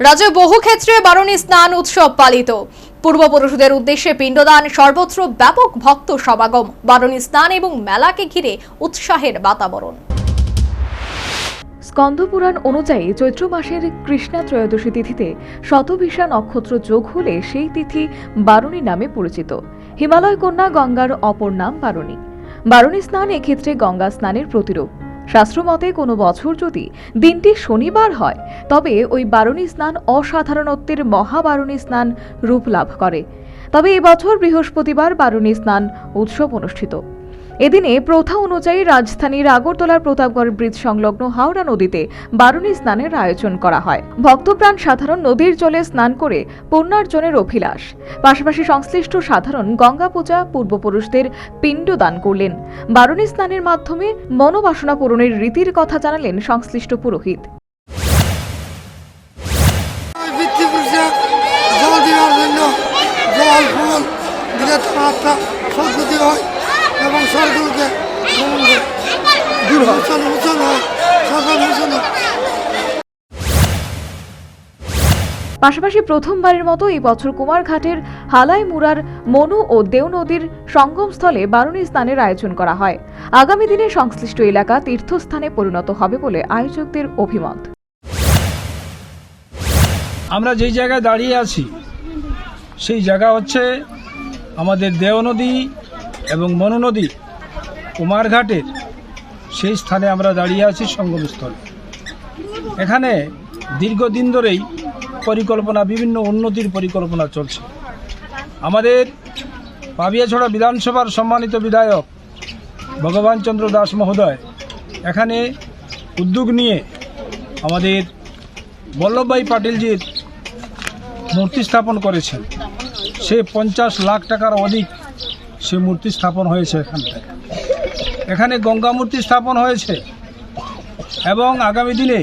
রাজ্যে বহু ক্ষেত্রে বারণী স্নান উৎসব পালিত। পূর্বপুরুষদের উদ্দেশ্যে পিণ্ডদান, সর্বত্র ব্যাপক ভক্ত সমাগম, বারণী স্নান এবং মেলাকে ঘিরে উৎসাহের বাতাবরণ। স্কন্দপুরাণ অনুযায়ী চৈত্র মাসের কৃষ্ণা ত্রয়োদশী তিথিতে শতভিষা নক্ষত্র যোগ হলে সেই তিথি বারুণী নামে পরিচিত। হিমালয় কন্যা গঙ্গার অপর নাম বারুণী। বারুণী স্নান এক্ষেত্রে গঙ্গা স্নানের প্রতিরূপ। শাস্ত্রমতে কোনো বছর যদি দিনটি শনিবার হয়, তবে ওই বারুণী স্নান অসাধারণত্বের মহাবারুণী স্নান রূপ লাভ করে। তবে এবছর বৃহস্পতিবার বারুণী স্নান উৎসব অনুষ্ঠিত। এদিনে প্রথা অনুযায়ী রাজধানীর আগরতলার প্রতাপগড় ব্রিজ সংলগ্ন হাওড়া নদীতে বারুণী স্নানের আয়োজন করা হয়। ভক্তপ্রাণ সাধারণ নদীর জলে স্নান করে পুণ্যার্জনের অভিলাষ। পাশাপাশি সংশ্লিষ্ট সাধারণ গঙ্গা পূজা পূর্বপুরুষদের পিণ্ড দান করলেন। বারুণী স্নানের মাধ্যমে মনোবাসনা পূরণের রীতির কথা জানালেন সংশ্লিষ্ট পুরোহিত। জল ফুল হয়। এবং দূর হয়। হয় মোচন পাশাপাশি প্রথমবারের মতো এই বছর কুমারঘাটের হালাই মুরার মনু ও দেও নদীর সঙ্গমস্থলে বারুণী স্নানের আয়োজন করা হয়। আগামী দিনে সংশ্লিষ্ট এলাকা তীর্থস্থানে পরিণত হবে বলে আয়োজকদের অভিমত। আমরা যেই জায়গায় দাঁড়িয়ে আছি সেই জায়গা হচ্ছে আমাদের দেও নদী এবং মনু নদী কুমারঘাটের সেই স্থানে আমরা দাঁড়িয়ে আছি সঙ্গমস্থলে। এখানে দীর্ঘদিন ধরেই পরিকল্পনা, বিভিন্ন উন্নতির পরিকল্পনা চলছে। আমাদের পাবিয়াছড়া বিধানসভার সম্মানিত বিধায়ক ভগবান চন্দ্র দাস মহোদয় এখানে উদ্যোগ নিয়ে আমাদের বল্লভভাই পাটিলজির মূর্তি স্থাপন করেছেন। সে পঞ্চাশ লাখ টাকার অধিক সে মূর্তি স্থাপন হয়েছে এখানটায় এখানে গঙ্গা মূর্তি স্থাপন হয়েছে এবং আগামী দিনে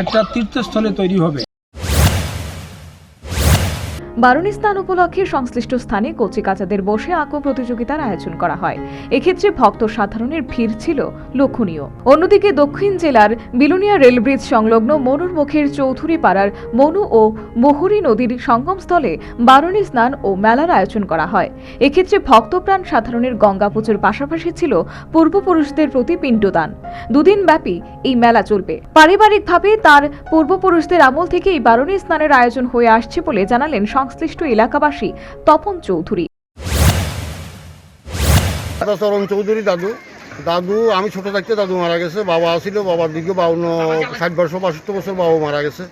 একটা তীর্থস্থলে তৈরি হবে। বারুণী স্থান উপলক্ষে সংশ্লিষ্ট স্থানে কচিকাচাদের বসে আঁকো প্রতিযোগিতার আয়োজন করা হয়। এক্ষেত্রে ভক্ত সাধারণের ভিড় ছিল লক্ষণীয়। অন্যদিকে দক্ষিণ জেলার বিলুনিয়া রেলব্রিজ সংলগ্ন মনুরমুখের চৌধুরী পাড়ার মনু ও মহুরী নদীর সঙ্গমস্থলে বারুণী স্নান ও মেলার আয়োজন করা হয়। এক্ষেত্রে ভক্তপ্রাণ সাধারণের গঙ্গা পুজোর পাশাপাশি ছিল পূর্বপুরুষদের প্রতি পিণ্ডদান। দুদিন ব্যাপী এই মেলা চলবে। পারিবারিকভাবে তার পূর্বপুরুষদের আমল থেকে এই বারুণী স্নানের আয়োজন হয়ে আসছে বলে জানালেন সংশ্লিষ্ট এলাকাবাসী তপন চৌধুরী। চরণ চৌধুরী, দাদু। দাদু, আমি ছোট থাকতে দাদু মারা গেছে, বাবা ছিল বাবার দিকে বাউন্ন, ষাট বছর, বাষট্টি বছর বাবা মারা গেছে।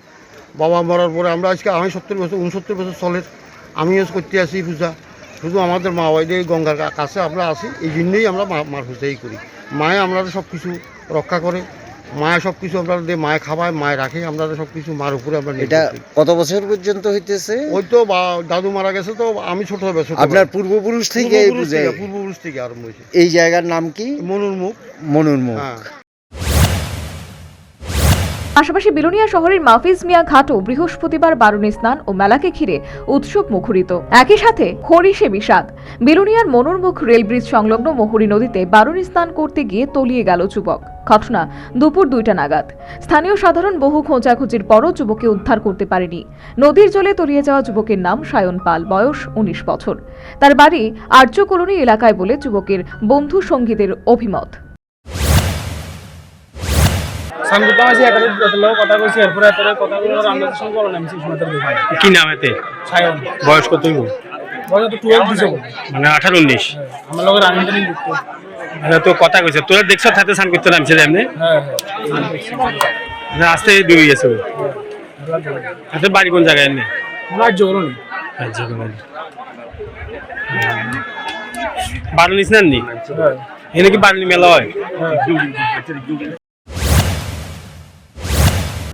বাবা মরার পরে আমরা আজকে, আমি সত্তর বছর উনসত্তর বছর চলের, আমিও করতে আসি পূজা। শুধু আমাদের মা বাইদের গঙ্গার কাছে আমরা আসি, এই জন্যই আমরা মার পূজাই করি। মায়ে আমরা সব কিছু রক্ষা করে। মায়ে সব কিছু আমরা দিয়ে মায়ে খাওয়ায় মায়ে রাখে আমরা সব কিছু মার উপরে আমরা এটা কত বছর পর্যন্ত হইতেছে? ওই তো বা- দাদু মারা গেছে তো আমি ছোট হবে আপনার পূর্বপুরুষ থেকে এই পূর্বপুরুষ থেকে পূর্বপুরুষ থেকে আরম্ভ হয়েছে। এই জায়গার নাম কি? মনুর মুখ। মনুর মুখ। হ্যাঁ। পাশাপাশি বিলুনিয়া শহরের মাফিজ মিয়া ঘাটও বৃহস্পতিবার বারুণী স্নান ও মেলাকে ঘিরে উৎসব মুখরিত। একই সাথে হরিষে বিষাদ। বিলুনিয়ার মনোরমুখ রেলব্রিজ সংলগ্ন মহুরী নদীতে বারুণী স্নান করতে গিয়ে তলিয়ে গেল যুবক। ঘটনা দুপুর দুইটা নাগাদ। স্থানীয় সাধারণ বহু খোঁজাখুঁজির পরও যুবকে উদ্ধার করতে পারেনি। নদীর জলে তলিয়ে যাওয়া যুবকের নাম সায়ন পাল, বয়স উনিশ বছর। তার বাড়ি আর্য কলোনি এলাকায় বলে যুবকের বন্ধু সঙ্গীদের অভিমত। আছে লোক কথা কইছি এরপরে এরপরে কথা বলে আমরা সঙ্গে তার কি নাম এতে? সায়ন। বয়স কত হইব? বলে তো টুয়েলভ দিছে। মানে আঠারো উনিশ। আমার লোকের রানিং টানিং যুক্ত মানে তো কথা কইছে তোরা দেখছ থাকতে স্নান করতে নামছে এমনি হ্যাঁ মানে আসতে ডুবে গেছে হাতে বাড়ি কোন জায়গায় এমনি? হ্যাঁ রাজ্য করুন। রাজ্য কোন বারুনি স্নান নি হ্যাঁ। এনে কি বারুনি মেলা হয়।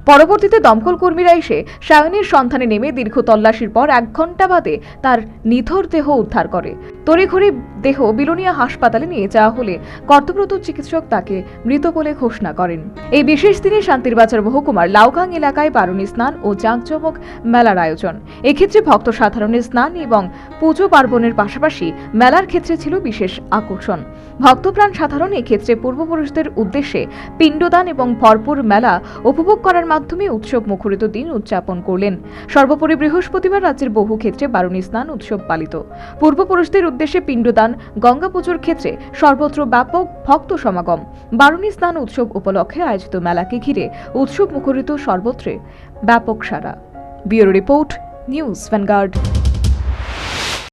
পরবর্তীতে দমকল কর্মীরা এসে সায়নের সন্ধানে নেমে দীর্ঘ তল্লাশির পর এক ঘণ্টা বাদে তার নিথর দেহ উদ্ধার করে। তড়িঘড়ি দেহ বিলোনিয়া হাসপাতালে নিয়ে যাওয়া হলে কর্তব্যরত চিকিৎসক তাকে মৃত বলে ঘোষণা করেন। এই বিশেষ দিনে শান্তির বাজার মহকুমার লাউগাং এলাকায় বারুণী স্নান ও জাঁকজমক মেলার আয়োজন। এক্ষেত্রে ভক্ত সাধারণের স্নান এবং পুজো পার্বণের পাশাপাশি মেলার ক্ষেত্রে ছিল বিশেষ আকর্ষণ। ভক্তপ্রাণ সাধারণ এক্ষেত্রে পূর্বপুরুষদের উদ্দেশ্যে পিণ্ডদান এবং ভরপুর মেলা উপভোগ করার মাধ্যমে উৎসব মুখরিত দিন উদযাপন করলেন। সর্বোপরি বৃহস্পতিবার রাজ্যের বহু ক্ষেত্রে বারুণী স্নান উৎসব পালিত। পূর্বপুরুষদের উদ্দেশ্যে পিণ্ডদান, গঙ্গা পুজোর ক্ষেত্রে সর্বত্র ব্যাপক ভক্ত সমাগম। বারুণী স্নান উৎসব উপলক্ষে আয়োজিত মেলাকে ঘিরে উৎসব মুখরিত সর্বত্রে ব্যাপক সারা ব্যুরো রিপোর্ট, নিউজ ভ্যানগার্ড।